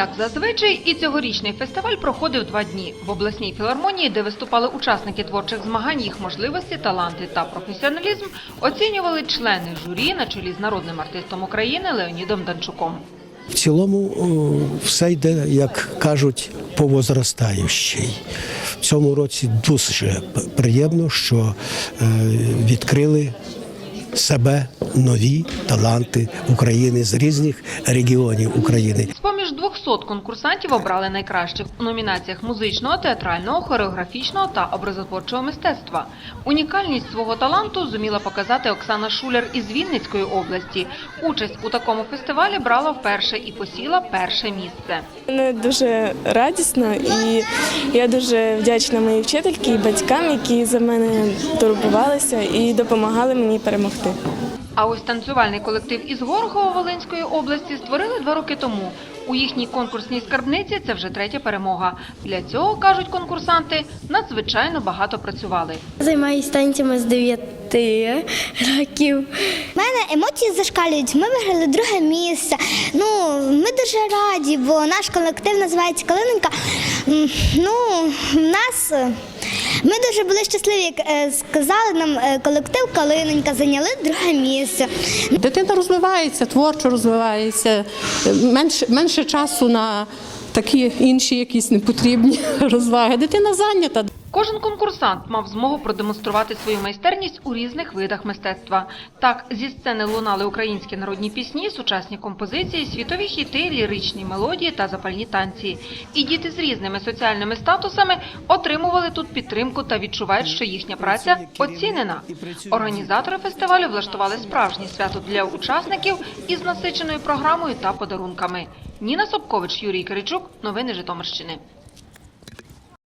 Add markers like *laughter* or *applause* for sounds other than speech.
Як зазвичай, і цьогорічний фестиваль проходив два дні. В обласній філармонії, де виступали учасники творчих змагань, їх можливості, таланти та професіоналізм, оцінювали члени журі на чолі з народним артистом України Леонідом Данчуком. В цілому все йде, як кажуть, по возростаючій. В цьому році дуже приємно, що е, відкрили себе нові таланти України з різних регіонів України. З-поміж 200 конкурсантів обрали найкращих у номінаціях музичного, театрального, хореографічного та образотворчого мистецтва. Унікальність свого таланту зуміла показати Оксана Шуляр із Вінницької області. Участь у такому фестивалі брала вперше і посіла перше місце. Мене дуже радісно і я дуже вдячна моїй вчительці і батькам, які за мене турбувалися і допомагали мені перемогти. А ось танцювальний колектив із Горохова Волинської області створили два роки тому. У їхній конкурсній скарбниці це вже третя перемога. Для цього, кажуть конкурсанти, надзвичайно багато працювали. Займаюся танцями з 9 років. У мене емоції зашкалюють. Ми виграли друге місце. Ну, ми дуже раді, бо наш колектив називається Калиненька. Ну, в нас ми дуже були щасливі, як е, сказали нам е, колектив Калиненька, зайняли друге місце. Дитина розвивається, творчо розвивається, менше, менше часу на такі інші якісь непотрібні *laughs* розваги. Дитина зайнята. Кожен конкурсант мав змогу продемонструвати свою майстерність у різних видах мистецтва. Так, зі сцени лунали українські народні пісні, сучасні композиції, світові хіти, ліричні мелодії та запальні танці. І діти з різними соціальними статусами отримували тут підтримку та відчувають, що їхня праця оцінена. Організатори фестивалю влаштували справжнє свято для учасників із насиченою програмою та подарунками. Ніна Собкович, Юрій Киричук. Новини Житомирщини.